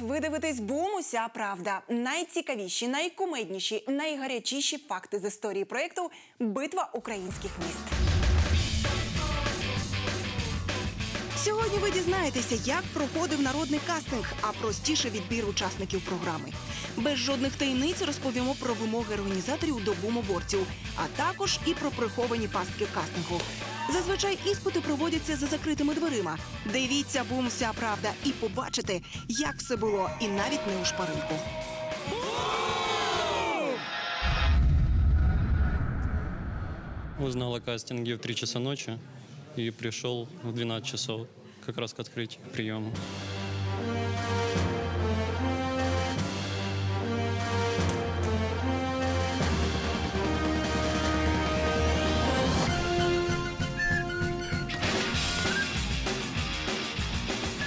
Ви дивитесь бум уся правда. Найцікавіші, найкумедніші, найгарячіші факти з історії проєкту Битва українських міст. Сьогодні ви дізнаєтеся, як проходив народний кастинг, а простіше відбір учасників програми. Без жодних таємниць розповімо про вимоги організаторів до бумоборців, а також і про приховані пастки кастингу. Зазвичай іспити проводяться за закритими дверима. Дивіться бум вся правда і побачите, як все було, і навіть не у шпаринку. Узнал о кастинге в 3 часа ночи и пришел в 12 часов как раз к открытию к приему.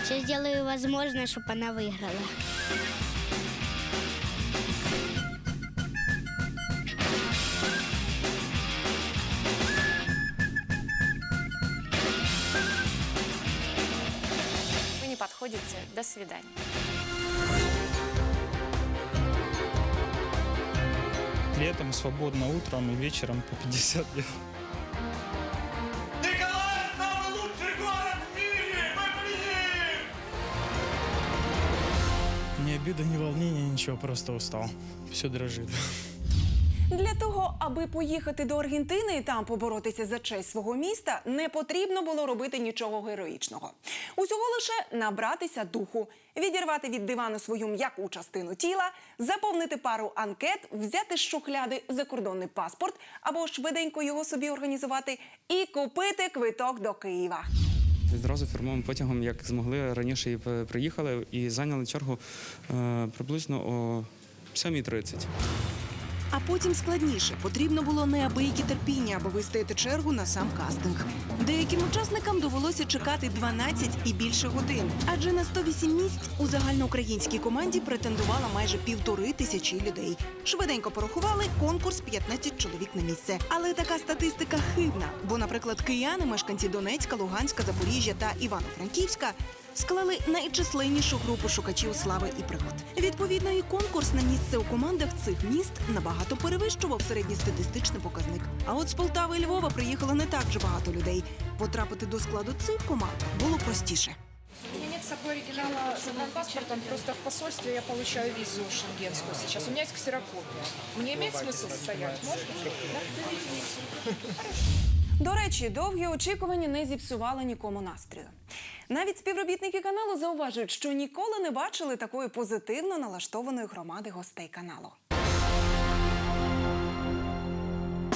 Все сделаю возможное, чтобы она выиграла. До свидания. Летом свободно утром и вечером по 50 дел. Николаев самый лучший город в мире! Мы Ни обида, ни волнения, ничего, просто устал. Все дрожит. Для того, аби поїхати до Аргентини і там поборотися за честь свого міста, не потрібно було робити нічого героїчного. Усього лише набратися духу, відірвати від дивану свою м'яку частину тіла, заповнити пару анкет, взяти з шухляди закордонний паспорт або швиденько його собі організувати і купити квиток до Києва. Відразу фірмовим потягом, як змогли раніше і приїхали і зайняли чергу е, приблизно о 7.30. А потім складніше потрібно було неабиякі терпіння, аби вистояти чергу на сам кастинг. Деяким учасникам довелося чекати 12 і більше годин, адже на 108 місць у загальноукраїнській команді претендувала майже півтори тисячі людей. Швиденько порахували конкурс 15 чоловік на місце. Але така статистика хибна, бо, наприклад, кияни, мешканці Донецька, Луганська, Запоріжжя та Івано-Франківська склали найчисленнішу групу шукачів слави і пригод. Відповідно, і конкурс на місце у командах цих міст набагато перевищував середньостатистичний показник. А от з Полтави і Львова приїхало не так же багато людей. Потрапити до складу цих команд було простіше. У меня нет с собой оригинала загранпаспорта, просто в посольстве я получаю визу шенгенскую сейчас. У меня есть ксерокопия. Мне имеет смысл стоять? Можно? Да? До речі, довгі очікування не зіпсували нікому настрою. Навіть співробітники каналу зауважують, що ніколи не бачили такої позитивно налаштованої громади гостей каналу.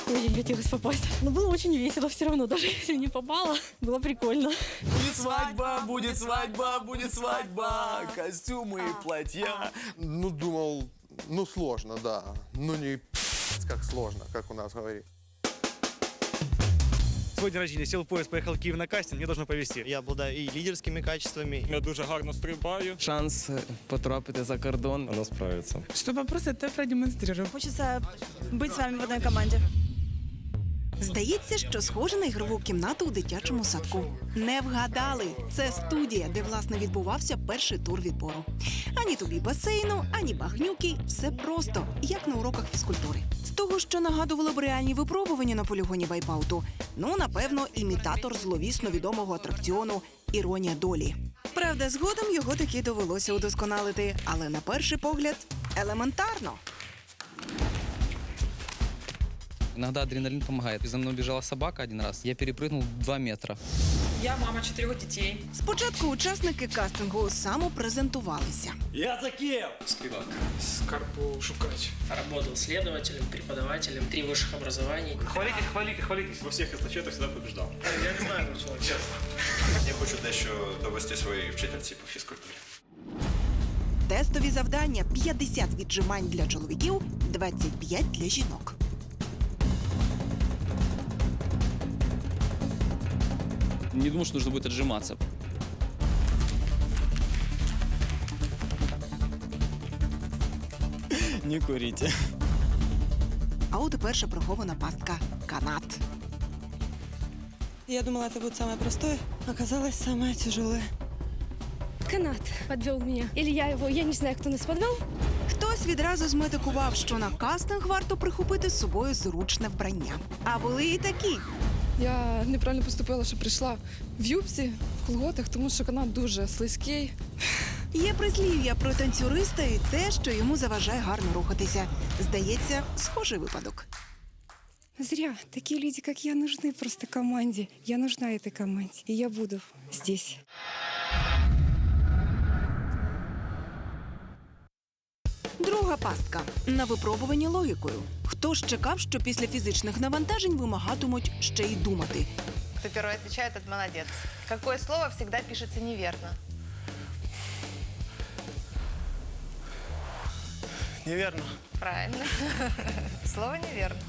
Очень хотелось попасть. Но было очень весело все равно, даже если не попала, было прикольно. Будет свадьба, будет свадьба, будет свадьба! Костюмы и платья. Ну, думал, ну, сложно, да. Ну, не пи***ц, как сложно, как у нас говорит. Свой день рождения, сел в поезд, поехал в Киев на кастинг, мне должно повезти. Я обладаю і лідерськими качествами. Я дуже гарно стрибаю. Шанс потрапити за кордон. Вона справится. Чтобы просто это продемонстрировать. Хочется быть с вами в одной команде. Здається, що схоже на ігрову кімнату у дитячому садку. Не вгадали. Це студія, де власне відбувався перший тур відбору. Ані тобі басейну, ані багнюки. Все просто, як на уроках фізкультури. З того, що нагадувало б реальні випробування на полігоні вайпауту. Ну, напевно, імітатор зловісно відомого атракціону Іронія долі. Правда, згодом його таки довелося удосконалити, але на перший погляд елементарно. Иногда адреналин помогает. За мной бежала собака один раз. Я перепрыгнул 2 метра. Я мама четырех детей. Спочатку учасники кастингу самопрезентувалися. Я за Киев! Скарпу шукач. Работал следователем, преподавателем, три высших образований. Хвалитесь, хвалитесь, хвалитесь. Во всех эстафетах всегда побеждал. Я не знаю, чего, честно. Я хочу дещо довести своїй вчительці по фізкультурі. Тестові завдання 50 віджимань для чоловіків, 25 для жінок. Не думал, что нужно будет отжиматься. Не курите. А от і перша прихована пастка канат. Я думала, это будет самое простое. Оказалось, самое тяжелое. канат подвел меня. Или я его, я не знаю, кто нас подвел. Хтось відразу зметикував, що на кастинг варто прихопити з собою зручне вбрання. А були і такі. Я неправильно поступила, що прийшла в юбці, в колготах, тому що канат дуже слизький. Є прислів'я про танцюриста і те, що йому заважає гарно рухатися. Здається, схожий випадок. Зря. такі люди, як я, нужны просто команді. Я нужна этой команді, і я буду здесь. Друга пастка на випробуванні логікою. Хто ж чекав, що після фізичних навантажень вимагатимуть ще й думати? Кто первый отвечает, тот молодец. Какое слово всегда пишется неверно? Неверно. Правильно. Слово неверно.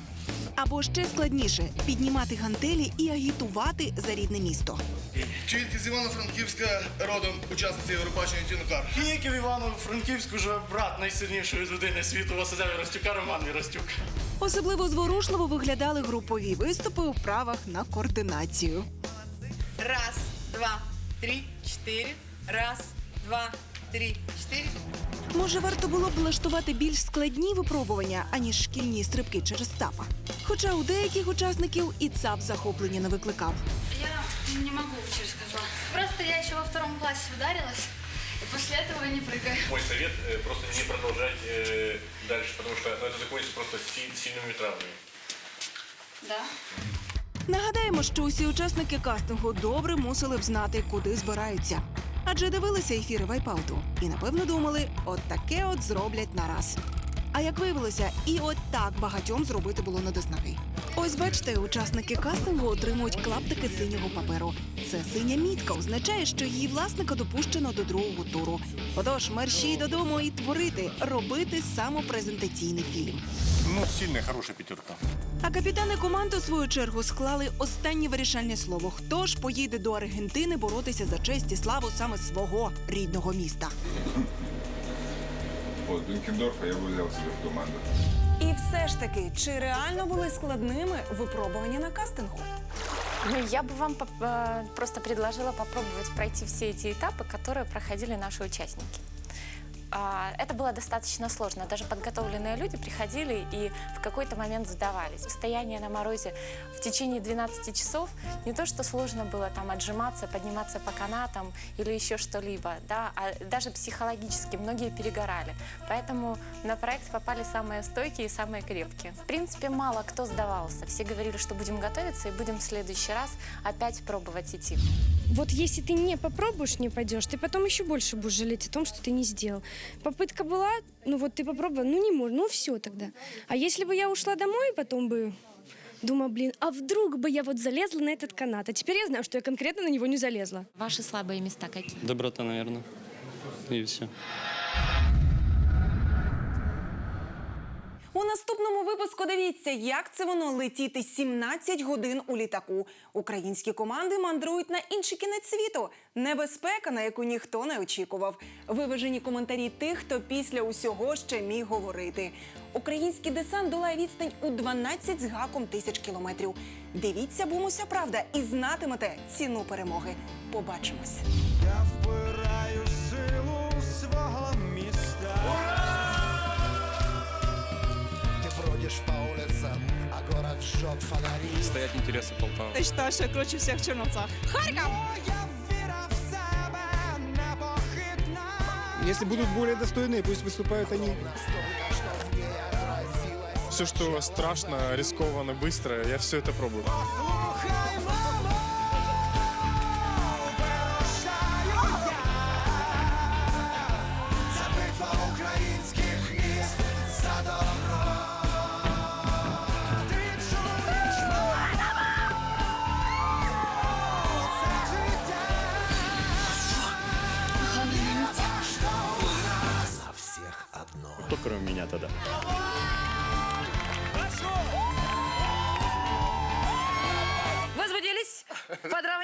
Або ще складніше піднімати гантелі і агітувати за рідне місто. Тільки з Івано-Франківська родом учасниця Євробачення Тінокар. Київ Івано-Франківськ уже брат найсильнішої людини світу Василя Ростюка, Роман Ростюк. Особливо зворушливо виглядали групові виступи у вправах на координацію. Раз, два, три, четыре. Раз, два, три, четыре. Може, варто було б влаштувати більш складні випробування, аніж шкільні стрибки через ЦАПа. Хоча у деяких учасників і ЦАП захоплення не викликав. Я не могу через козла. Просто я еще во втором классе ударилась, и после этого я не прыгаю. Мой совет э, просто не продолжать э, дальше, потому что ну, это закончится просто си- сильными травмами. Да? Нагадаємо, що усі учасники кастингу добре мусили б знати, куди збираються. Адже дивилися ефіри вайпауту і напевно думали, от таке от зроблять нараз. А як виявилося, і от так багатьом зробити було не до снаги. Ось бачите, учасники кастингу отримують клаптики синього паперу. Це синя мітка означає, що її власника допущено до другого туру. Отож, мерщій додому і творити, робити самопрезентаційний фільм. Ну, сильная, хорошая пятерка. А капітани команд у свою чергу склали останнє вирішальне слово. Хто ж поїде до Аргентини боротися за честь і славу саме свого рідного міста? От Бенкендорфа я би взяв себе в команду. І все ж таки, чи реально були складними випробування на кастингу? Ну, я бы вам поп- э, просто предложила попробовать пройти все эти этапы, которые проходили наши участники. А, Это было достаточно сложно. Даже подготовленные люди приходили и в какой-то момент сдавались. Стояние на морозе в течение 12 часов не то, что сложно было там отжиматься, подниматься по канатам или еще что-либо, да, а даже психологически многие перегорали. Поэтому на проект попали самые стойкие и самые крепкие. В принципе, мало кто сдавался. Все говорили, что будем готовиться и будем в следующий раз опять пробовать идти. Вот если ты не попробуешь, не пойдешь, ты потом еще больше будешь жалеть о том, что ты не сделал. Попытка была, ну вот ты попробовал, ну не можешь, ну все тогда. А если бы я ушла домой, потом бы думала, блин, а вдруг бы я вот залезла на этот канат? А теперь я знаю, что я конкретно на него не залезла. Ваши слабые места какие? Доброта, наверное. И все. У наступному випуску дивіться, як це воно летіти 17 годин у літаку. Українські команди мандрують на інший кінець світу. Небезпека, на яку ніхто не очікував. Виважені коментарі тих, хто після усього ще міг говорити. Український десант долає відстань у 12 з гаком тисяч кілометрів. Дивіться, бумуся правда, і знатимете ціну перемоги. Побачимось. Стоять интересы Полтавы. Ты считаешь, я круче всех в Черновцах? Харьков! Если будут более достойные, пусть выступают они. Все, что страшно, рискованно, быстро, я все это пробую. Кроме меня тогда? Возбудились? Подравнялись?